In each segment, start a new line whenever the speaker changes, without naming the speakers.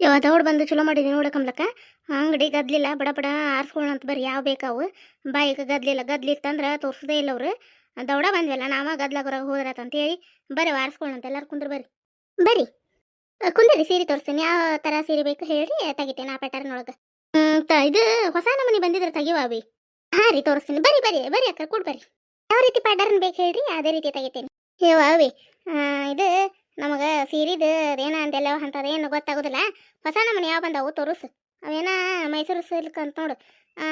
ಯಾವ ದೌಡ್ ಬಂದು ಚಲೋ ಮಾಡಿದ್ವಿ ನೋಡ ಕಮ್ಲಕ್ಕ. ಅಂಗಡಿ ಗದ್ಲಿಲ್ಲ ಬಡ ಬಡ ಆರಿಸ್ಕೊಳ್ಳೋಣ ಅಂತ ಬರ್ರಿ ಯಾವ ಬೇಕಾವು ಬಾಯಿಗೆ ಗದ್ಲಿಲ್ಲ ಗದ್ಲಿತ್ತಂದ್ರೆ ತೋರಿಸದೇ ಇಲ್ಲ ಅವರು. ದೌಡ ಬಂದ್ವಲ್ಲ ನಾವ ಗದ್ಲಾಗ ಹೋದ್ರತ ಅಂತೇಳಿ ಬರ್ರಿ ಆರಿಸ್ಕೊಳ್ಳೋಣ ಅಂತ ಎಲ್ಲರೂ ಕುಂದ್ರ ಬರ್ರಿ ಬರ್ರಿ ಕುಂದ್ರಿ ಸೀರೆ ತೋರಿಸ್ತೀನಿ. ಯಾವ ಥರ ಸೀರೆ ಬೇಕು ಹೇಳ್ರಿ ತೆಗಿತೇನೆ ಆ ಪ್ಯಾಟರ್ನ್ ಒಳಗೆ. ಇದು ಹೊಸ ನಮೂನಿ ಬಂದಿದ್ರೆ ತೆಗಿವಾವಿ ಹಾ ರೀ ತೋರಿಸ್ತೀನಿ. ಬರ್ರಿ ಬರ್ರಿ ಬರ್ರಿ ಅಕ್ಕ ಕೊಡ್ ಬರ್ರಿ ಯಾವ ರೀತಿ ಪ್ಯಾಟರ್ನ್ ಬೇಕು ಹೇಳ್ರಿ ಅದೇ ರೀತಿ ತೆಗಿತೇನೆ. ಹೇವಾವಿ ಇದು ನಮಗೆ ಸೀರಿದು ಅದೇನ ಅಂಥದ್ದು ಏನು ಗೊತ್ತಾಗೋದಿಲ್ಲ. ಹೊಸ ನಮೂನಿ ಯಾವ ಬಂದಾವು ತೋರಿಸು. ಅವೇನ ಮೈಸೂರು ಸಿಲ್ಕ್ ಅಂತ ನೋಡು.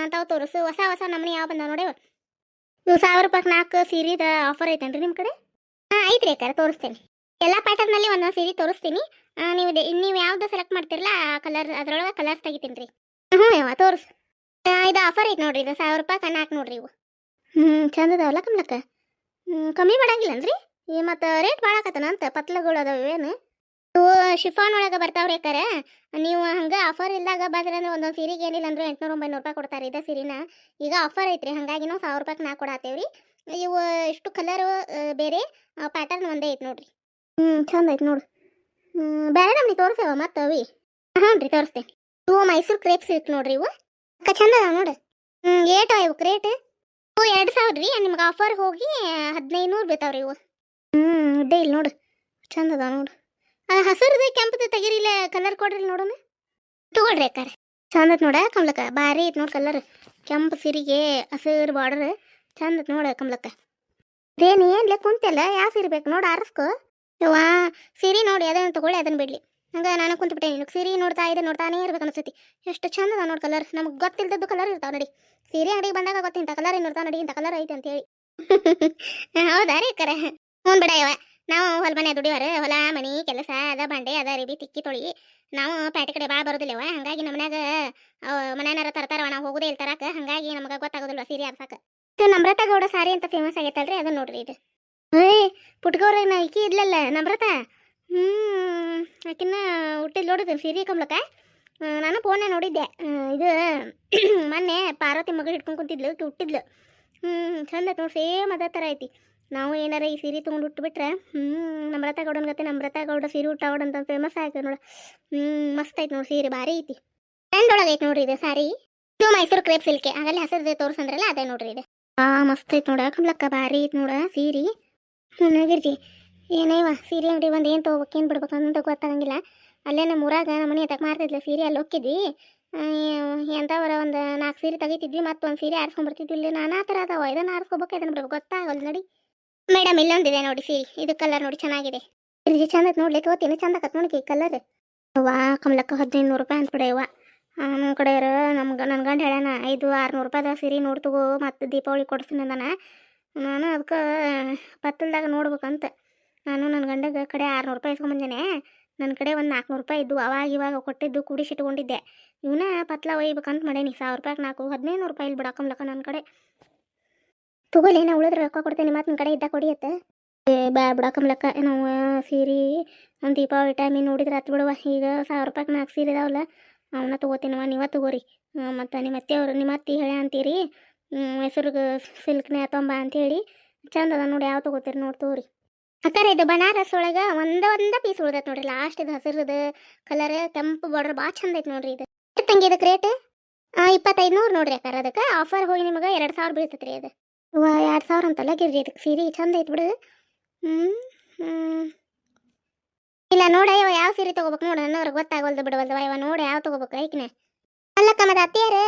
ಅಂತಾವು ತೋರಿಸು. ಹೊಸ ಹೊಸ ನಮ್ಮನೆ ಯಾವ ಬಂದಾವ ನೋಡ್ಯವ ಇವು ಸಾವಿರ ರೂಪಾಯಿ ನಾಲ್ಕು ಸೀರೆದ ಆಫರ್ ಐತೇನ್ರಿ ನಿಮ್ಮ ಕಡೆ? ಹಾಂ, ಐತ್ರಿ ಅಕ್ಕಾರ, ತೋರಿಸ್ತೇನೆ. ಎಲ್ಲ ಪ್ಯಾಟರ್ನಲ್ಲಿ ಒಂದೊಂದು ಸೀರೆ ತೋರಿಸ್ತೀನಿ. ನೀವು ನೀವು ಯಾವ್ದು ಸೆಲೆಕ್ಟ್ ಮಾಡ್ತಿರಲ್ಲ, ಆ ಕಲರ್ ಅದ್ರೊಳಗೆ ಕಲರ್ಸ್ ತೆಗಿತೀನಿ ರೀ. ಹ್ಞೂ ಯಾವ ತೋರಿಸು. ಇದು ಆಫರ್ ಐತೆ ನೋಡ್ರಿ, ಇದು ಸಾವಿರ ರೂಪಾಯಿ ನಾಲ್ಕು ನೋಡ್ರಿ ಇವು. ಹ್ಞೂ ಚಂದ ಅದಾವಲ್ಲ ಕಮ್ಲಕ್ಕ. ಹ್ಞೂ ಕಮ್ಮಿ ಈ ಮತ್ತು ರೇಟ್ ಭಾಳ ಆಕತ್ತನ ಅಂತ ಪತ್ಲಗಳು ಅದಾವ ಏನು? ಇವು ಶಿಫಾನ್ ಒಳಗೆ ಬರ್ತಾವ್ರಿ ಅಕ್ಕಾರ ನೀವು ಹಂಗೆ ಆಫರ್ ಇಲ್ದಾಗ ಬಂದ್ರೆ ಅಂದ್ರೆ ಒಂದೊಂದು ಸೀರೆಗೆ ಏನಿಲ್ಲ ಅಂದ್ರೆ ಎಂಟ್ನೂರು ಒಂಬೈನೂರು ರೂಪಾಯಿ ಕೊಡ್ತಾರೆ ಇದೇ ಸೀರೆನ. ಈಗ ಆಫರ್ ಐತ್ರಿ ಹಾಗಾಗಿ ನಾವು ಸಾವಿರ ರೂಪಾಯಿಗೆ ನಾ ಕೊಡತ್ತೇವ್ರಿ ಇವು ಇಷ್ಟು ಕಲರ್ ಬೇರೆ ಪ್ಯಾಟರ್ನ್ ಒಂದೇ ಐತೆ ನೋಡ್ರಿ. ಹ್ಞೂ ಚಂದ ಐತೆ ನೋಡ್ರಿ ಹ್ಞೂ ಬೇರೆ ನಮ್ಗೆ ತೋರಿಸೇವ ಮತ್ತೆ ಅವಿ? ಹ್ಞೂ ರೀ ತೋರಿಸ್ತೇನೆ. ಇವು ಮೈಸೂರು ಕ್ರೇಪ್ಸ್ ಇತ್ತು ನೋಡ್ರಿ ಇವು. ಅಕ್ಕ ಚಂದ ಅದಾವ ನೋಡು. ಹ್ಞೂ ಏಟ್ ಇವು ಕ್ರೇಟ್ ಇವು ಎರಡು ಸಾವಿರ ರೀ ನಿಮ್ಗೆ ಆಫರ್ ಹೋಗಿ ಹದಿನೈದು ನೂರು ಬೀತಾವ್ರಿ ಇವು. ಹ್ಞೂ ಇಲ್ಲಿ ನೋಡು. ಚಂದ ನೋಡು. ಆ ಹಸಿರುದು ಕೆಂಪದು ತೆಗಿರಿಲ್ಲ ಕಲರ್ ಕೊಡ್ರಿ ನೋಡೋಣ. ತಗೊಳ್ರಿ ಅಕ್ಕಾರ. ಚಂದ ನೋಡ ಕಮಲಕ್ಕ. ಭಾರಿ ಐತೆ ನೋಡಿ ಕಲರ್ ಕೆಂಪು ಸಿರಿಗೆ, ಹಸಿರು ಬಾರ್ಡರ್ ಚಂದ ನೋಡ ಕಮಲಕ್ಕ. ಇದೇನು ಏನ್ಲೆ ಕುಂತಲ್ಲ ಯಾವ ಸೀರೆ ಬೇಕು ನೋಡು ಆರಿಸ್ಕೊ. ಯವ್ವಾ, ಸೀರೆ ನೋಡಿ, ಅದನ್ನು ತಗೊಳ್ಳಿ, ಅದನ್ನ ಬಿಡ್ಲಿ. ಹಂಗ ನಾನು ಕುಂತ್ಬಿಟ್ಟೆ. ನೀನು ಸೀರೆ ನೋಡ್ತಾ ಇದೆ, ನೋಡ್ತಾನೇ ಇರ್ಬೇಕು ಅನಿಸ್ತೈತಿ. ಎಷ್ಟು ಚಂದ ಅದ ನೋಡಿ ಕಲರ್ ನಮ್ಗೆ ಗೊತ್ತಿಲ್ದದ್ದು ಕಲರ್ ಇರ್ತಾವೆ ನೋಡಿ. ಸೀರೆ ಅಂಗಡಿಗೆ ಬಂದಾಗ ಗೊತ್ತಿಂತ. ಕಲರ್ ಇರ್ತಾವ ನೋಡಿ ಇಂಥ ಕಲರ್ ಐತೆ ಅಂತೇಳಿ. ಹೌದಾ ರೀ ಕರೆ ಹ್ಞೂ ಬಿಡ ನಾವು ಹೊಲ ಮನೆ ದುಡಿಯೋರು, ಹೊಲ ಮನೆ, ಕೆಲಸ ಅದ, ಬಂಡೆ ಅದ ಅರಿಬಿ ತಿಕ್ಕಿ, ತೊಳಿ. ನಾವು ಪ್ಯಾಟಿ ಕಡೆ ಭಾಳ ಬರೋದಿಲ್ಲವ ಹಂಗಾಗಿ ನಮ್ಮ ಮನ್ಯಾಗ ಮನೆಯಾರ ತರ್ತಾರವ ನಾವು ಹೋಗೋದೇ ಇಲ್ಲ ತರಕ. ಹಂಗಾಗಿ ನಮಗೆ ಗೊತ್ತಾಗೋದಿಲ್ವ ಸೀರೆ ಆರ್ಸಕ ಇದು ನಮ್ರತ ಗೌಡ ಸಾರಿ ಅಂತ ಫೇಮಸ್ ಆಗೈತಲ್ರಿ ಅದನ್ನ ನೋಡ್ರಿ ಇದು. ಏಯ್, ಪುಟ್ಗೌರ ನಾ ಈಕಿ ಇದ್ಲಲ್ಲ, ನಮ್ರತ? ಹ್ಞೂ ಆಕಿನ್ನ ಹುಟ್ಟಿದ್ ನೋಡಿದ್ದೆ ಸೀರೆ ಕಮ್ಲಕ್ಕ. ನಾನು ಫೋನೇ ನೋಡಿದ್ದೆ. ಇದು ಮೊನ್ನೆ ಪಾರ್ವತಿ ಮಗಳು ಹಿಡ್ಕೊಂಡು ಕುಂತಿದ್ಲು ಹುಟ್ಟಿದ್ಲು. ಹ್ಞೂ ಚಂದ ನೋಡಿ ಸೇಮ್ ಅದೇ ಥರ ಐತಿ. ನಾವು ಏನಾರ ಈ ಸೀರೆ ತೊಗೊಂಡು ಉಟ್ಬಿಟ್ರೆ ಹ್ಞೂ ನಮ್ರತ ಗೌಡನ ಗತೆ, ನಮ್ರತ ಗೌಡ ಸೀರೆ ಉಟ್ಟಾವಡ ಅಂತ ಫೇಮಸ್ ಆಯ್ತು ನೋಡಿ. ಹ್ಞೂ ಮಸ್ತ್ ಐತೆ ನೋಡಿ ಸೀರೆ, ಭಾರಿ ಐತಿ. ಒಳಗೆ ಐತೆ ನೋಡ್ರಿ ಇದು ಸಾರಿ ಇದು ಮೈಸೂರು ಕ್ರೇಪ್ ಸಿಲ್ಕೆ ಆಗಲ್ಲಿ ಹಸಿರದೆ ತೋರಿಸಂದ್ರಲ್ಲ ಅದೇ ನೋಡ್ರಿ ಇದು. ಆ, ಮಸ್ತ್ ಐತೆ ನೋಡ. ಕಮ್ಲಕ್ಕ ಭಾರಿ ಐತೆ ನೋಡ ಸೀರೆ. ಹ್ಞೂನಾಗಿರ್ತಿ ಏನೇವ ಸೀರೆ ಅಂಗಡಿ ಬಂದು ಏನು ತೊಗೋಬೇಕು, ಏನು ಬಿಡ್ಬೇಕು ಅಂತ ಗೊತ್ತಾಗಂಗಿಲ್ಲ. ಅಲ್ಲೇ ನಮ್ಮ ಊರಾಗ ನಮ್ಮ ಮನೆ ತಗ ಮಾರ್ತಿದ್ಲ ಸೀರೆ ಅಲ್ಲಿ ಹೋಗಿದ್ವಿ ಎಂಥವರ ಒಂದು ನಾಲ್ಕು ಸೀರೆ ತೆಗಿತಿದ್ವಿ ಮತ್ತು ಒಂದು ಸೀರೆ ಆರಿಸ್ಕೊಂಡ್ಬರ್ತಿದ್ವಿ ಇಲ್ಲಿ ನಾನಾ ಥರ ಅದಾವ, ಇದನ್ನು ಆರಿಸ್ಕೋಬೇಕು, ಇದನ್ನು ಬಿಡ್ಬೇಕು ಗೊತ್ತಾಗಲ್ಲ ನೋಡಿ. ಮೇಡಮ್, ಇಲ್ಲೊಂದಿದೆ ನೋಡಿ ಸೀರೆ ಇದು ಕಲರ್ ನೋಡಿ ಚೆನ್ನಾಗಿದೆ. ಇದು ಚಂದ ನೋಡ್ಲಿ, ತೋತಿನ, ಚಂದ ಕತ್ ನೋಡಿ ಕಲರ್ ವಾ ಕಮಲಕ್ಕ ಹದಿನೈದು ನೂರು ರೂಪಾಯಿ ಅಂದ್ಬಿಡೆವ ನಮ್ಮ ಕಡೆ ನಮ್ಗೆ ನನ್ನ ಗಂಡ ಹೇಳ್ಯಾನ, ಐದು, ಆರುನೂರು ರೂಪಾಯ್ದ ಸಿರಿ ನೋಡ್ತಗೋ ಮತ್ತು ದೀಪಾವಳಿ ಕೊಡಿಸ್ತೀನಿ ಅಂದಾನ. ನಾನು ಅದಕ್ಕೆ ಪತ್ತಲ್ದಾಗ ನೋಡ್ಬೇಕಂತ. ನಾನು ನನ್ನ ಗಂಡಗ ಕಡೆ ಆರುನೂರು ರೂಪಾಯಿ ಇಸ್ಕೊಂಬಂದೇನೆ ನನ್ನ ಕಡೆ ಒಂದು ನಾಲ್ಕುನೂರು ರೂಪಾಯಿ ಇದ್ದು ಅವಾಗ ಇವಾಗ ಕೊಟ್ಟಿದ್ದು ಕೂಡಿಸಿಟ್ಕೊಂಡಿದ್ದೆ ಇವನ್ನ ಪತ್ಲ ಒಯ್ಬೇಕಂತ ಮಾಡೇನಿ, ಸಾವಿರ ರೂಪಾಯಿಗೆ ನಾಲ್ಕು ಹದಿನೈದು ನೂರು ರೂಪಾಯಿ ಇಲ್ಲಿ ಬಿಡಾಕಂಬ್ಲಕ್ಕ ನನ್ನ ಕಡೆ. ತಗೋಲಿ ನಾ ಉಳಿದ್ರೆ ರೊಕ್ಕ ಕೊಡ್ತೇನೆ ಮತ್ತು ನಿಮ್ಮ ಕಡೆ ಇದ್ದ ಕೊಡಿಯತ್ತೆ ಏ, ಬ್ಯಾ ಬಿಡಾಕಂಬ್ಲಕ್ಕ ನಾವು ಸೀರೆ, ಒಂದು ದೀಪಾವಳಿ ಟೈಮಿಗೆ ನೋಡಿದ್ರೆ ಹತ್ತು ಬಿಡುವ. ಈಗ ಸಾವಿರ ರೂಪಾಯಿಗೆ ನಾಲ್ಕು ಸೀರೆ ಇದಾವಲ್ಲ ಅವನ್ನ ತೊಗೋತೀನವ ನೀವ ತಗೋರಿ. ಮತ್ತು ನಿಮ್ಮ ಅತ್ತೆ ಅವರು, ನಿಮ್ಮ ಅತ್ತೆ ಹೇಳ ಅಂತೀರಿ ಹೆಸರಿಗೆ ಸಿಲ್ಕ್ನೇ ತೊಂಬ ಅಂತೇಳಿ ಚಂದ ಅದ ನೋಡಿ, ಯಾವ ತಗೋತೀರಿ ನೋಡಿ ತಗೋರಿ. ಅಕ್ಕಾರ, ಇದು ಬನಾರಸ್ ಒಳಗೆ ಒಂದ ಒಂದ ಪೀಸ್ ಉಳ್ದೈತೆ ನೋಡ್ರಿ ಲಾಸ್ಟ್ ಇದು ಹಸಿರದ ಕಲರ್ ಕೆಂಪು ಬಾರ್ಡರ್ ಭಾಳ ಚಂದ ಐತೆ ನೋಡ್ರಿ ಇದು. ತಂಗಿ ಇದಕ್ಕೆ ರೇಟ್ ಇಪ್ಪತ್ತೈದು ನೂರು ನೋಡ್ರಿ ಅಕ್ಕಾರ, ಅದಕ್ಕೆ ಆಫರ್ ಹೋಗಿ ನಿಮಗೆ ಎರಡು ಸಾವಿರ ಬೀಳ್ತೈತೆ ರೀ ಅದು. ವಾ ಎರಡು ಸಾವಿರ ಅಂತಲ್ಲ ಗಿರ್ಜಿ ಸೀರೆ ಚಂದ ಐತೆ ಬಿಡು. ಹ್ಞೂ ಇಲ್ಲ ನೋಡಿ ಇವ ಯಾವ ಸೀರೆ ತಗೋಬೇಕು ನೋಡು, ನನ್ನವ್ರಿಗೆ ಗೊತ್ತಾಗವಲ್ದು ಬಿಡವಲ್ದು ಇವ ನೋಡಿ ಯಾವ ತಗೋಬೇಕು ಐಕ್ನೆ. ಅಲ್ಲಕ್ಕ ಮತ್ತೆ ಅತ್ತಿಯಾರ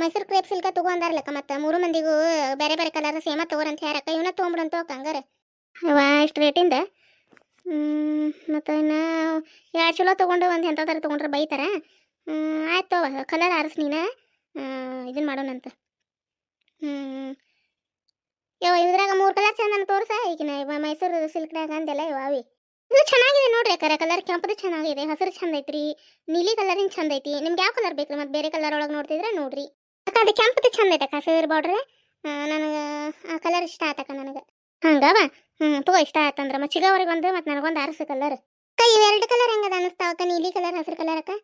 ಮೈಸೂರು ಕ್ರೇಪ್ ಸಿಲ್ಕ ತಗೊಂಡಾರ್ಲಕ್ಕ ಮತ್ತೆ ಮೂರು ಮಂದಿಗೂ ಬೇರೆ ಬೇರೆ ಕಲರ್ ಸೇಮ ತಗೋರಿ ಅಂತ ಯಾರಕ್ಕ ಇವನ್ನ ತೊಗೊಂಬಿಡಂತ ಹಂಗಾರೆ. ಅವ ಇಷ್ಟು ರೇಟಿಂದ ಮತ್ತು ಇನ್ನು ಎರಡು ಚಲೋ ತೊಗೊಂಡು ಒಂದು ಎಂಥ ತಗೊಂಡ್ರೆ ಬೈತಾರ. ಆಯ್ತು ಕಲರ್ ಆರಿಸ್ ನೀನು. ಇದನ್ನ ಮಾಡೋಣಂತ. ಹ್ಞೂ ಯಾವ ಇದ್ರಾಗ ಮೂರು ಕಲರ್ ಚಂದ ತೋರ್ಸ. ಈಗ ಮೈಸೂರು ಸಿಲ್ಕ್ನಾಗ ಅಂದೆಲ್ಲ ಇವ ಅವಿ. ಇದು ಚೆನ್ನಾಗಿದೆ ನೋಡ್ರಿ ಅಕ್ಕಾರ ಕಲರ್ ಕೆಂಪದು ಚೆನ್ನಾಗಿದೆ, ಹಸಿರು ಚಂದ ಐತ್ರಿ ನೀಲಿ ಕಲರ್ ಚಂದ ಐತಿ ನಿಮ್ಗೆ ಯಾವ ಕಲರ್ ಬೇಕು ಮತ್ತೆ ಬೇರೆ ಕಲರ್ ಒಳಗೆ ನೋಡ್ತಿದ್ರೆ ನೋಡ್ರಿ. ಅಕ್ಕ, ಅದು ಕೆಂಪದು ಚಂದ ಐತಕ್ಕ ಹಸಿರು ಬಾರ್ಡ್ರೆ ನನಗೆ ಆ ಕಲರ್ ಇಷ್ಟ ಆತಕ್ಕ ನನಗೆ. ಹಂಗವ ಹ್ಞೂ ತಗೋ ಇಷ್ಟ ಆತಂದ್ರೆ ಮತ್ತೆ ಚಿಗವ್ರಿಗೆ ಒಂದು ಮತ್ತು ನನಗೊಂದು ಅರಸು ಕಲರ್ ಅಕ್ಕ ಇವೆರಡು ಕಲರ್ ಹೆಂಗದ ಅನಿಸ್ತಾವ ಅಕ್ಕ? ನೀಲಿ ಕಲರ್ ಹಸಿರು ಕಲರ್ ಅಕ್ಕ?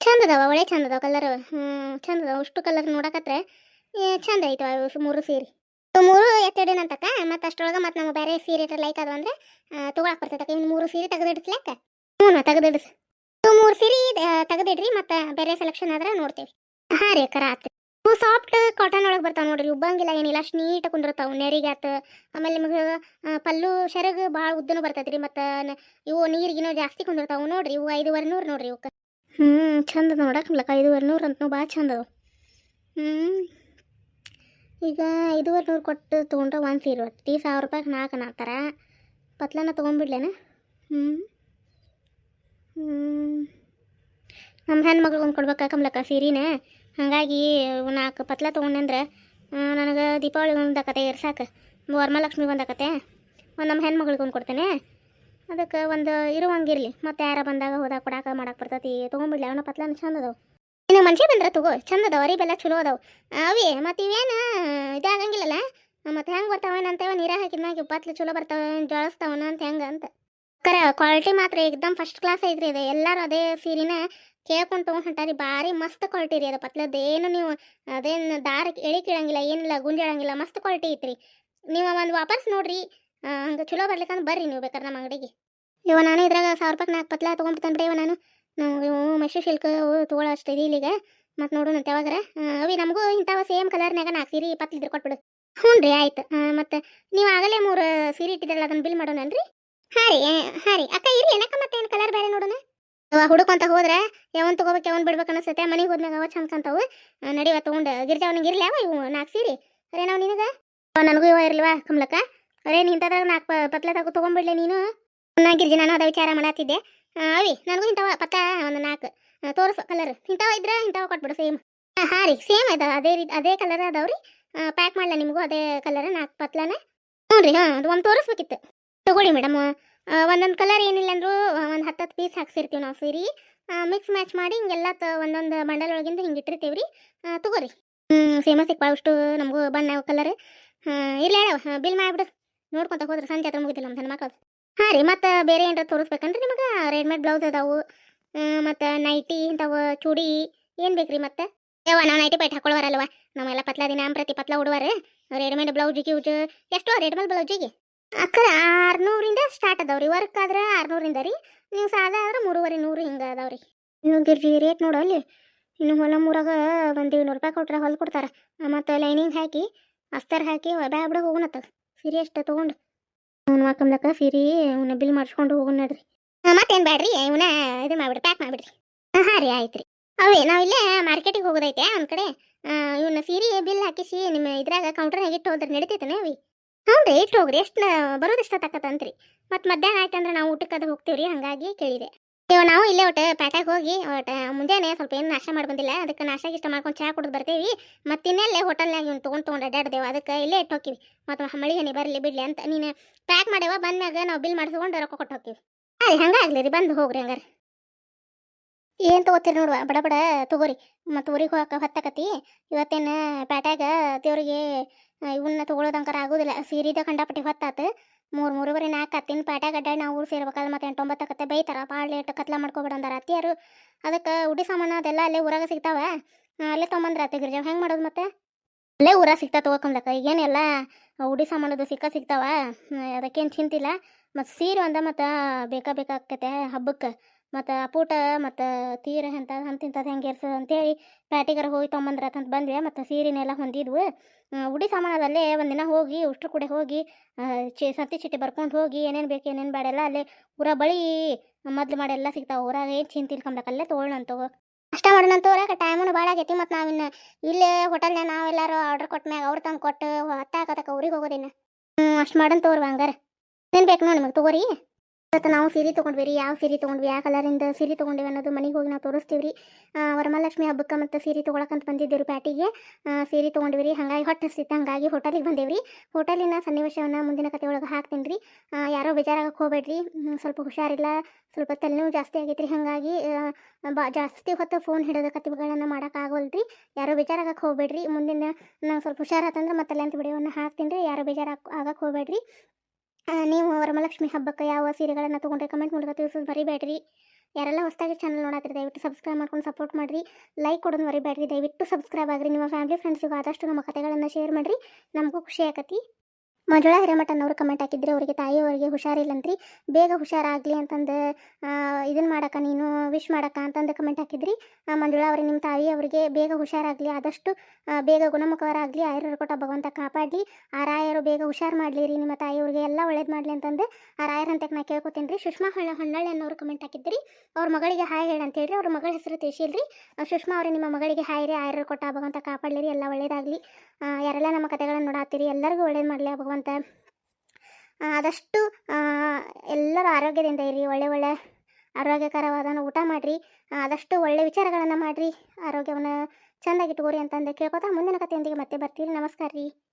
ಚಂದ ಒಳ್ಳೆ ಚಂದ ಅದಾವ ಕಲರ್ ಹ್ಞೂ ಚಂದ ಅಷ್ಟು ಕಲರ್ ನೋಡಕತ್ರೆ ಚಂದ ಐತವ ಮೂರು ಸೀರೆ. ಇವು ಮೂರು ಎತ್ತಿಡೇನಂತಕ್ಕ ಮತ್ತು ಅಷ್ಟರೊಳಗೆ ಮತ್ತು ನಮ್ಗೆ ಬೇರೆ ಸೀರೆ ಲೈಕ್ ಅದು ಅಂದ್ರೆ ತೊಗೊಳಕ್ಕೆ ಬರ್ತೈತಕ್ಕ ಇನ್ನು ಮೂರು ಸೀರೆ ತೆಗೆದಿಡ್ಸ್ಲಕ್ಕ ಹ್ಞೂ ತೆಗೆದಿಡ್ಸ್. ಮೂರು ಸೀರೆ ತೆಗೆದಿಡ್ರಿ ಮತ್ತು ಬೇರೆ ಸೆಲೆಕ್ಷನ್ ಆದ್ರೆ ನೋಡ್ತೀವಿ. ಹಾಂ ರೀ ಅಕ್ಕ, ರಾತ್ರಿ. ಇವು ಸಾಫ್ಟ್ ಕಾಟನ್ ಒಳಗೆ ಬರ್ತಾವೆ ನೋಡ್ರಿ. ಉಬ್ಬಂಗಿಲ್ಲ ಏನಿಲ್ಲ, ಅಷ್ಟು ನೀಟಾಗಿ ಕುಂದಿರ್ತಾವ. ನೆರಿಗಾತ ಆಮೇಲೆ ನಿಮಗೆ ಪಲ್ಲು ಸೆರಗು ಭಾಳ ಉದ್ದನೂ ಬರ್ತೈತೆ ರೀ ಮತ್ತು ಇವು ನೀರಿಗಿನೋ ಜಾಸ್ತಿ ಕುಂದಿರ್ತಾವೆ ನೋಡ್ರಿ. ಇವು ಐದುವರೆ ನೂರು ನೋಡ್ರಿ ಇವಕ್ಕೆ. ಹ್ಞೂ ಚಂದ ನೋಡಕ್ಕೆ ಐದುವರೆ ನೂರು ಅಂತ ಭಾಳ ಚಂದ ಅದಾವು. ಹ್ಞೂ ಈಗ ಐದುವರೆ ನೂರು ಕೊಟ್ಟು ತೊಗೊಂಡ್ರೆ ಒಂದು ಸೀರೆ ಒಟ್ಟು. ಸಾವಿರ ರೂಪಾಯಿಗೆ ನಾಲ್ಕು ನಾಲ್ಕರ. ಪತ್ಲನ ತೊಗೊಂಡ್ಬಿಡ್ಲೇನ? ಹ್ಞೂ. ನಮ್ಮ ಹೆಣ್ಮಕ್ಳಿಗೆ ಒಂದು ಕೊಡ್ಬೇಕಾ ಕಮ್ಲಕ್ಕ ಸೀರೆನ? ಹಾಗಾಗಿ ನಾಲ್ಕು ಪತ್ಲ ತೊಗೊಂಡೆ ಅಂದ್ರೆ ನನಗೆ ದೀಪಾವಳಿ ಒಂದು ಆಕತೆ ಇರ್ಸಾಕ ವರಮಹಾಲಕ್ಷ್ಮಿ ಒಂದು ಒಂದು ನಮ್ಮ ಹೆಣ್ಮಕ್ಳಿಗೆ ಒಂದು ಕೊಡ್ತೇನೆ. ಅದಕ್ಕೆ ಒಂದು ಇರುವಂಗಿರಲಿ. ಮತ್ತೆ ಯಾರ ಬಂದಾಗ ಹೋದಾಗ ಕೊಡಾಕ ಮಾಡಕ್ಕೆ ಬರ್ತೈತಿ. ತೊಗೊಂಬಿಡ್ಲಿ ಅವನ ಪತ್ಲನ ಚಂದ ಇನ್ನು ಮನುಷ್ಯ ಬಂದ್ರೆ ತಗೋ, ಚಂದ ಅದಾವ, ಅರಿಬೆಲ್ಲ ಚಲೋ ಅದಾವ. ಅವಿ, ಮತ್ತು ಇವೇನು? ಇದಾಗಂಗಿಲ್ಲಲ್ಲ ಮತ್ತೆ ಹೆಂಗೆ ಬರ್ತಾವೇನು ನೀರ ನೀರಾಗ ಹಾಕಿದ್ಮ್ಯಾಗ ಪತ್ಲು ಚಲೋ ಬರ್ತಾವೆ, ಜಳಸ್ತಾವನ ಅಂತ ಹೆಂಗೆ ಅಂತ. ಕರೆ ಕ್ವಾಲಿಟಿ ಮಾತ್ರ ಏಕ್ದಮ್ ಫಸ್ಟ್ ಕ್ಲಾಸ್ ಐತ್ರಿ ಇದು. ಎಲ್ಲರೂ ಅದೇ ಸೀರೆನ ಕೇಳ್ಕೊಂಡು ತೊಗೊಂಡು ಹೊಂಟಾರಿ, ಭಾರಿ ಮಸ್ತ್ ಕ್ವಾಲಿಟಿ ರೀ ಅದು. ಪತ್ಲದ್ದು ಏನು ನೀವು, ಅದೇನು ದಾರ ಎಳಿ ಕೀಳಂಗಿಲ್ಲ, ಏನಿಲ್ಲ ಗುಂಜಾಳಂಗಿಲ್ಲ ಮಸ್ತ್ ಕ್ವಾಲಿಟಿ ಐತ್ರಿ. ನೀವು ಒಂದು ವಾಪಸ್ ನೋಡ್ರಿ ಹಂಗೆ ಚಲೋ ಬರ್ಲಿಕ್ಕಂದ್ರೆ ಬರ್ರಿ ನೀವು ಬೇಕಾದ್ರೆ ನಮ್ಮ ಅಂಗಡಿಗೆ. ಇವ ನಾನು ಇದ್ರಾಗ ಸಾವಿರ ರೂಪಾಯಿ ನಾಲ್ಕು ಪತ್ಲ ತೊಗೊಂಡ್ಬಿಡ್ತಾನೆ ಬಿಡಿ, ಇವ ನಾನು. ಇವು ಮೈಸೂರು ಸಿಲ್ಕ್ ತೊಗೊಳ್ಳೋ ಅಷ್ಟು ಇದೆ ಇಲ್ಲಿಗೆ. ಮತ್ತು ನೋಡೋಣ ಯಾವಾಗಾರ. ಅವಿ ನಮಗೂ ಇಂಥವು ಸೇಮ್ ಕಲರ್ನಾಗ ನಾಲ್ಕು ಸೀರೆ ಇದ್ರೆ ಕೊಟ್ಬಿಡು. ಹ್ಞೂ ರೀ ಆಯ್ತು ಮತ್ತು ನೀವು ಆಗಲೇ ಮೂರು ಸೀರೆ ಇಟ್ಟಿದ್ರಲ್ಲ ಅದನ್ನು ಬಿಲ್ ಮಾಡೋಣನ್ರಿ? ಹಾಂ ರೀ ಹಾಂ ರೀ. ಅಕ್ಕ, ಇರ್ಲಿ, ಏನಕ್ಕ ಮತ್ತೆ ಏನು ಕಲರ್ ಬೇರೆ ನೋಡೋಣ? ಅವ ಹುಡುಕೊಂತ ಹೋದ್ರೆ, ಯಾವನ್ ತಗೋಬೇಕು, ಯಾವನ್ ಬಿಡ್ಬೇಕು ಅನಿಸ್ತೈತೆ ಮನೆಗೆ ಹೋದ್ಮ್ಯಾಗ ಅವ ಚಂದ ಕಾಣ್ತಾವು. ನಡಿವ ತೊಗೊಂಡು, ಗಿರ್ಜಾವನಿಗೆ ಇರ್ಲಿ ಅವ ಇವು ನಾಲ್ಕು ಸೀರೆ. ಅರೇ ನಾವು ನಿನಗೆ? ನನಗೂ ಇವ ಇರ್ಲಿವಾ, ಕಮಲಕ್ಕ? ಅರೇ, ನಿಂತದ್ರಾಗ ನಾಲ್ಕು ಪತ್ಲೆ ತಗೋ ತೊಗೊಂಡ್ಬಿಡ್ಲೆ ನೀನು? ನಾ ಗಿರ್ಜಿ, ನಾನು ಅದ ವಿಚಾರ ಮಾಡತ್ತಿದ್ದೆ ಅವಿ, ನನಗೂ ಇಂಥವ ಪಕ್ಕ ಒಂದು ನಾಲ್ಕು. ತೋರಿಸು ಕಲರ್ ಇಂಥವ ಇದ್ರೆ ಇಂಥವ ಕೊಟ್ಬಿಡು ಸೇಮ್ ಹಾಂ ರೀ ಸೇಮ್ ಅದ ಅದೇ ರೀತಿ ಅದೇ ಕಲರ್ ಅದಾವ್ರಿ. ಪ್ಯಾಕ್ ಮಾಡ್ಲಾ ನಿಮಗೂ, ಅದೇ ಕಲರ್ ನಾಲ್ಕು ಪತ್ಲನ. ಹ್ಞೂ ರೀ ಹಾಂ, ಅದು ಒಂದು ತೋರಿಸ್ಬೇಕಿತ್ತು. ತಗೊಳ್ಳಿ ಮೇಡಮ್ ಒಂದೊಂದು ಕಲರ್ ಏನಿಲ್ಲ ಅಂದರೂ ಒಂದು ಹತ್ತತ್ತು ಪೀಸ್ ಹಾಕ್ಸಿರ್ತೀವಿ ನಾವು ಸೀರೆ. ಮಿಕ್ಸ್ ಮ್ಯಾಚ್ ಮಾಡಿ ಹಿಂಗೆಲ್ಲ ತ ಒಂದೊಂದು ಬಂಡಲ್ ಒಳಗಿಂದ ಹಿಂಗೆ ಇಟ್ಟಿರ್ತೀವಿ ರೀ ತಗೋರಿ ಹ್ಞೂ ಫೇಮಸ್ ಸಿಕ್ಪಾವ ಅಷ್ಟು ನಮಗೂ ಬಣ್ಣ ಕಲರ್ ಇರ್ಲಿ ಹೇಳವ ಬಿಲ್ ಮಾಡಿಬಿಡು. ನೋಡ್ಕೊತ ಹೋದ್ರೆ ಸಂಜೆ ಹತ್ರ ಮುಗಿದಿಲ್ಲ ನಮ್ಮ ಹೆಣ್ಮಕ್ಳು ಹಾಂ ರೀ, ಮತ್ತು ಬೇರೆ ಏನಾರ ತೋರಿಸ್ಬೇಕನ್ರಿ ನಿಮಗೆ? ರೆಡಿಮೇಡ್ ಬ್ಲೌಸ್ ಅದಾವು ಮತ್ತು ನೈಟಿ ಇಂಥವು ಚೂಡಿ, ಏನು ಬೇಕು ರೀ ಮತ್ತೆ? ಯಾವ ನಾವು ನೈಟಿ ಪೈಟ್ ಹಾಕೊಳ್ವಾರಲ್ವ ನಾವೆಲ್ಲ ಪತ್ಲ ದಿನ ಪ್ರತಿ ಪತ್ಲ ಉಡುವಾರ. ರೆಡಿಮೇಡ್ ಬ್ಲೌಜಿಗೆ ಯೂಜ್ ಎಷ್ಟು ರೆಡಿಮೇಡ್ ಬ್ಲೌಜಿಗೆ ಅಕ್ಕರ ಆರ್ನೂರಿಂದ ಸ್ಟಾರ್ಟ್ ಅದಾವ್ರಿ, ವರ್ಕ್ ಆದ್ರೆ ಆರ್ನೂರಿಂದ ರೀ, ನೀವು ಸಾದಾ ಆದ್ರೆ ಮೂರುವರೆ ನೂರು ಹಿಂಗೆ ಅದಾವ್ರಿ. ನೀವು ಗಿರ್ಜಿ ರೇಟ್ ನೋಡು ಅಲ್ಲಿ, ಇನ್ನು ಹೊಲ ಮೂರಾಗ ಒಂದು ಏಳ್ನೂರು ರೂಪಾಯಿ ಕೊಟ್ರೆ ಹೊಲ್ದು ಕೊಡ್ತಾರೆ. ಮತ್ತು ಲೈನಿಂಗ್ ಹಾಕಿ, ಅಸ್ತರ್ ಹಾಕಿ ಬ್ಯಾ ಬಿಡ ಹೋಗೋಣತ್ತ ಸೀರೆ ಎಷ್ಟು ತೊಗೊಂಡು ಅವ್ನು ಹಾಕಂದಕ್ಕ ಫೀರಿ ಅವನ್ನ ಬಿಲ್ ಮಾಡಿಸ್ಕೊಂಡು ಹೋಗೋಣ ನೋಡ್ರಿ. ಮತ್ತೇನು ಬೇಡ್ರಿ ಇವನ ಇದು ಮಾಡಿಬಿಡ್ರಿ ಪ್ಯಾಕ್ ಮಾಡಿಬಿಡ್ರಿ. ಹಾಂ ರೀ ಆಯ್ತು ರೀ ಅವೇ ಇಲ್ಲೇ ಮಾರ್ಕೆಟಿಗೆ ಹೋಗೋದೈತೆ ಅವ್ನ ಕಡೆ. ಇವನ್ನ ಫೀರಿ ಬಿಲ್ ಹಾಕಿಸಿ ನಿಮ್ಮ ಇದ್ರಾಗ ಕೌಂಟರ್ನಾಗ ಇಟ್ಟು ಹೋದ್ರೆ ನಡೀತೈತೆ ಅವಿ? ಹ್ಞೂ ರೀ, ಇಟ್ಟು ಹೋಗ್ರಿ. ಎಷ್ಟು ಬರೋದು ಎಷ್ಟೊತ್ತಾಕತ್ತಂತ್ರಿ ಮತ್ತು ಮಧ್ಯಾಹ್ನ ಆಯ್ತಂದ್ರೆ ನಾವು ಊಟಕ್ಕೆ ಅದು ಹೋಗ್ತೀವಿ ರೀ ಹಾಗಾಗಿ ಕೇಳಿದೆ. ಇವ ನಾವು ಇಲ್ಲೇ ಒಟ್ಟು ಪ್ಯಾಟಾಗ ಹೋಗಿ ಒಟ್ಟು ಮುಂಜಾನೆ ಸ್ವಲ್ಪ ಏನು ನಾಷ್ಟ ಮಾಡಿ ಬಂದಿಲ್ಲ, ಅದಕ್ಕೆ ನಾಷ್ಟ ಇಷ್ಟ ಮಾಡ್ಕೊಂಡು ಚಹಾ ಕುಡಿದು ಬರ್ತೀವಿ. ಮತ್ತೆ ಇನ್ನೆಲ್ಲೇ ಹೋಟೆಲ್ನಾಗ ಇವ್ನು ತೊಗೊಂಡು ತೊಗೊಂಡು ಅಡ್ಡಾಡ್ದೇವು ಅದಕ್ಕೆ ಇಲ್ಲೇ ಇಟ್ಟು ಹೋಗ್ತೀವಿ ಮತ್ತು ಮಳಿ ಹನಿ ಬರಲಿ ಬಿಡಲಿ ಅಂತ ನೀನು ಪ್ಯಾಕ್ ಮಾಡ್ಯಾವ ಬಂದಾಗ ನಾವು ಬಿಲ್ ಮಾಡಿಸ್ಕೊಂಡು ರೊಕ್ಕ ಕೊಟ್ಟು ಹೋಗ್ತೀವಿ ಅದೇ ಹಂಗೆ ಹಂಗಾಗ್ಲಿ ರೀ, ಬಂದು ಹೋಗ್ರಿ ಹಂಗಾರೆ. ಏನು ತೊಗೋತೀರಿ ನೋಡುವ, ಬಡ ಬಡ ತಗೋರಿ. ಮತ್ತು ಊರಿಗೆ ಹೋಗಕ್ಕೆ ಹೊತ್ತಕತಿ ಇವತ್ತೇನು ಪ್ಯಾಟ್ಯಾಗ ದೇವ್ರಿಗೆ ಇವನ್ನ ತೊಗೊಳೋದಂಕರ ಆಗೋದಿಲ್ಲ, ಸೀರಿದ ಕಂಡಾಪಟ್ಟಿ ಹೊತ್ತಾತು. ಮೂರು ಮೂರುವರೆ ನಾಲ್ಕು ಹತ್ತಿನ ಪ್ಯಾಟ್ಯಾಗ ಅಡ್ಡಾಡಿ ನಾವು ಊರು ಸೇರ್ಬೇಕಾದ್ರೆ ಮತ್ತೆ ಎಂಟೊಂಬತ್ತಕ್ಕತ್ತೆ ಬೈತಾರ. ಭಾಳ ಲೇಟ್ ಕತ್ಲ ಮಾಡ್ಕೊಬೇಡ ಅಂದಾರ ಅತ್ತಿಯರು. ಅದಕ್ಕೆ ಉಡಿ ಸಾಮಾನು ಅದೆಲ್ಲ ಅಲ್ಲೇ ಊರಾಗ ಸಿಗ್ತಾವ. ಅಲ್ಲೇ ತೊಗೊಂಬಂದ್ರೆ ಆತ ಗಿರ್ಜಾವ್ ಹೆಂಗೆ ಮಾಡೋದು ಮತ್ತೆ? ಅಲ್ಲೇ ಊರಾಗ ಸಿಗ್ತಾ ತೊಗೊಕೊಂಡ್ಲಕ್ಕ ಈಗೇನೆಲ್ಲ ಉಡಿ ಸಾಮಾನದು ಸಿಕ್ಕ ಸಿಗ್ತಾವ. ಅದಕ್ಕೇನು ಚಿಂತಿಲ್ಲ. ಮತ್ತು ಸೀರೆ ಒಂದ ಮತ್ತು ಬೇಕಾ ಬೇಕಾಕತ್ತೆ ಹಬ್ಬಕ್ಕೆ. ಮತ್ತು ಪೂಟ ಮತ್ತು ತೀರ ಅಂತ ಅಂತಿಂಥದ್ದು ಹೆಂಗೆ ಇರ್ತದೆ ಅಂತೇಳಿ ಪ್ಯಾಟಿಗರ ಹೋಗಿ ತೊಗೊಂಬಂದ್ರತ ಅಂತ ಬಂದ್ವಿ. ಮತ್ತು ಸೀರೆನೆಲ್ಲ ಹೊಂದಿದ್ವು. ಉಡಿ ಸಾಮಾನದಲ್ಲೇ ಒಂದಿನ ಹೋಗಿ ಉಷ್ಟ್ರ ಕೂಡ ಹೋಗಿ ಚಿ ಸತ್ತಿ ಚೀಟಿ ಬರ್ಕೊಂಡು ಹೋಗಿ ಏನೇನು ಬೇಕು ಏನೇನು ಬೇಡೆಲ್ಲ ಅಲ್ಲೇ ಊರ ಬಳಿ ಮೊದ್ಲು ಮಾಡಿ ಎಲ್ಲ ಸಿಗ್ತಾವೆ. ಊರಾಗ ಏನು ಚಿಂತೆ ಇಲ್ಕೊಂಬ್ಲಕ್ಕ ಅಲ್ಲೇ ತೊಗೊಳ್ಳಂತವು ಅಷ್ಟ ಮಾಡೋಣ ತೋರಕ ಟೈಮನು ಭಾಳ ಆಗೈತಿ. ಮತ್ತು ನಾವಿನ್ನು ಇಲ್ಲೇ ಹೋಟೆಲ್ನಾಗ ನಾವೆಲ್ಲರೂ ಆರ್ಡರ್ ಕೊಟ್ಟ ಮ್ಯಾಗ ಅವ್ರು ತಂದು ಕೊಟ್ಟು ಹತ್ತಾಕತಕ್ಕ ಊರಿಗೆ ಹೋಗೋದಿನ್ನ. ಹ್ಞೂ ಅಷ್ಟು ಮಾಡೋಣ ತೋರಿ ಹಂಗಾರೆ ಏನು ಬೇಕು ನೋಡಿ ನಿಮಗೆ ತಗೋರಿ. ಇವತ್ತು ನಾವು ಸೀರೆ ತೊಗೊಂಡ್ವಿ ರೀ. ಯಾವ ಸೀರೆ ತೊಗೊಂಡ್ವಿ? ಯಾವ ಕಲರಿಂದ ಸೀರೆ ತೊಗೊಂಡಿವಿ ಅನ್ನೋದು ಮನೆಗೆ ಹೋಗಿ ನಾವು ತೋರಿಸ್ತೀವಿ ರೀ. ವರಮಹಾಲಕ್ಷ್ಮಿ ಹಬ್ಬಕ್ಕೆ ಮತ್ತು ಸೀರೆ ತೊಗೊಳಕಂತ ಬಂದಿದ್ದೇವೆ ರೀ ಪ್ಯಾಟಿಗೆ. ಸೀರೆ ತೊಗೊಂಡ್ವಿ ರೀ. ಹಾಗಾಗಿ ಹೊಟ್ಟೆ ಸಿತ್ತ ಹಾಗಾಗಿ ಹೋಟೆಲಿಗೆ ಬಂದೇವೆ ರೀ. ಹೋಟೆಲಿನ ಸನ್ನಿವೇಶವನ್ನು ಮುಂದಿನ ಕತೆ ಒಳಗೆ ಹಾಕ್ತೀನಿ ರೀ. ಯಾರೋ ಬೇಜಾರಾಗಕ್ಕೆ ಹೋಗ್ಬೇಡ್ರಿ. ಸ್ವಲ್ಪ ಹುಷಾರಿಲ್ಲ, ಸ್ವಲ್ಪ ತಲೆನೋವು ಜಾಸ್ತಿ ಆಗೈತೆ ರೀ. ಹಾಗಾಗಿ ಬಾ, ಜಾಸ್ತಿ ಹೊತ್ತು ಫೋನ್ ಹಿಡಿದ ಕತೆಗಳನ್ನು ಮಾಡೋಕ್ಕಾಗವಲ್ದು ರೀ. ಯಾರೋ ಬೇಜಾರಾಗಕ್ಕೆ ಹೋಗ್ಬೇಡ್ರಿ. ಮುಂದಿನ ನಾವು ಸ್ವಲ್ಪ ಹುಷಾರಾತಂದ್ರೆ ಮತ್ತೆ ಲೆಂತ್ ವಿಡಿಯೋವನ್ನು ಹಾಕ್ತೀನಿ ರೀ. ಯಾರೋ ಬೇಜಾರು ಆಗಕ್ಕೆ ಹೋಗ್ಬೇಡ್ರಿ. ನೀವು ವರಮಲಕ್ಷ್ಮಿ ಹಬ್ಬಕ್ಕೆ ಯಾವ ಸೀರೆಗಳನ್ನು ತೊಗೊಂಡ್ರೆ ಕಮೆಂಟ್ ಮೂಲಕ ತಿಳಿಸೋದು ಮರಿಬೇಡ್ರಿ. ಯಾರೆಲ್ಲ ಹೊಸದಾಗಿ ಚಾನಲ್ ನೋಡತ್ತೀರಿ ದಯವಿಟ್ಟು ಸಬ್ಸ್ಕ್ರೈಬ್ ಮಾಡ್ಕೊಂಡು ಸಪೋರ್ಟ್ ಮಾಡಿರಿ. ಲೈಕ್ ಕೊಡೋದು ಮರಿಬೇಡ್ರಿ. ದಯವಿಟ್ಟು ಸಬ್ಸ್ಕ್ರೈಬ್ ಆಗಿರಿ. ನಿಮ್ಮ ಫ್ಯಾಮಿಲಿ ಫ್ರೆಂಡ್ಸಿಗೂ ಆದಷ್ಟು ನಮ್ಮ ಕಥೆಗಳನ್ನು ಶೇರ್ ಮಾಡಿರಿ. ನಮಗೂ ಖುಷಿ ಆಕತಿ. ಮಂಜುಳಾ ಹಿರೇಮಠನವರು ಕಮೆಂಟ್ ಹಾಕಿದ್ರೆ. ಅವರಿಗೆ ತಾಯಿಯವರಿಗೆ ಹುಷಾರಿಲ್ಲಂತ್ರಿ. ಬೇಗ ಹುಷಾರಾಗಲಿ ಅಂತಂದು ಇದನ್ನ ಮಾಡಕ್ಕ ನೀನು ವಿಶ್ ಮಾಡಕ್ಕ ಅಂತಂದು ಕಮೆಂಟ್ ಹಾಕಿದ್ರಿ. ಮಂಜುಳಾ ಅವರೇ ನಿಮ್ಮ ತಾಯಿಯವರಿಗೆ ಬೇಗ ಹುಷಾರಾಗಲಿ. ಆದಷ್ಟು ಬೇಗ ಗುಣಮುಖವರಾಗಲಿ ಆಯುರ್ವೇದ ಕೊಟ್ಟ ಭಗವಂತ ಕಾಪಾಡಲಿ. ಆ ರಾಯರು ಬೇಗ ಹುಷಾರು ಮಾಡಲಿ ರೀ ನಿಮ್ಮ ತಾಯಿಯವ್ರಿಗೆ ಎಲ್ಲ ಒಳ್ಳೇದು ಮಾಡಲಿ ಅಂತಂದು ಆ ರಾಯರಂತೆ ನಾ ಕೇಳ್ಕೊತೀನಿ ರೀ ಸುಷ್ಮಾ ಹೊಳ್ಳ ಹೊನ್ನಳ್ಳಿ ಅನ್ನೋರು ಕಮೆಂಟ್ ಹಾಕಿದ್ರಿ. ಅವ್ರ ಮಗಳಿಗೆ ಹಾಯ್ ಹೇಳಿ ಅಂತ ಹೇಳಿ ಅವ್ರ ಮಗಳ ಹೆಸರು ತಿಳಿಸಿಲ್ರಿ ಸುಷ್ಮಾ ಅವರೇ ನಿಮ್ಮ ಮಗಳಿಗೆ ಹಾಯ್ ರೀ. ಆಯುರ್ವೇದ ಕೊಟ್ಟ ಭಗವಂತ ಕಾಪಾಡಲಿ ರೀ ಎಲ್ಲ ಒಳ್ಳೇದಾಗಲಿ. ಯಾರೆಲ್ಲ ನಮ್ಮ ಕಥೆಗಳನ್ನು ನೋಡಾತ್ತೀರಿ, ಎಲ್ಲರಿಗೂ ಒಳ್ಳೇದು ಮಾಡಲಿ ಭಗವಂತ. ಆ, ಆದಷ್ಟು ಎಲ್ಲರೂ ಆರೋಗ್ಯದಿಂದ ಇರಿ ಒಳ್ಳೆ ಒಳ್ಳೆ ಆರೋಗ್ಯಕರವಾದ ಊಟ ಮಾಡಿರಿ. ಆದಷ್ಟು ಒಳ್ಳೆ ವಿಚಾರಗಳನ್ನು ಮಾಡಿರಿ. ಆರೋಗ್ಯವನ್ನು ಚೆಂದಾಗಿ ಇಟ್ಕೋರಿ ಅಂತಂದು ಕೇಳ್ಕೊತಾ ಮುಂದಿನ ಕಥೆಯೊಂದಿಗೆ ಮತ್ತೆ ಬರ್ತೀರಿ. ನಮಸ್ಕಾರ ರೀ.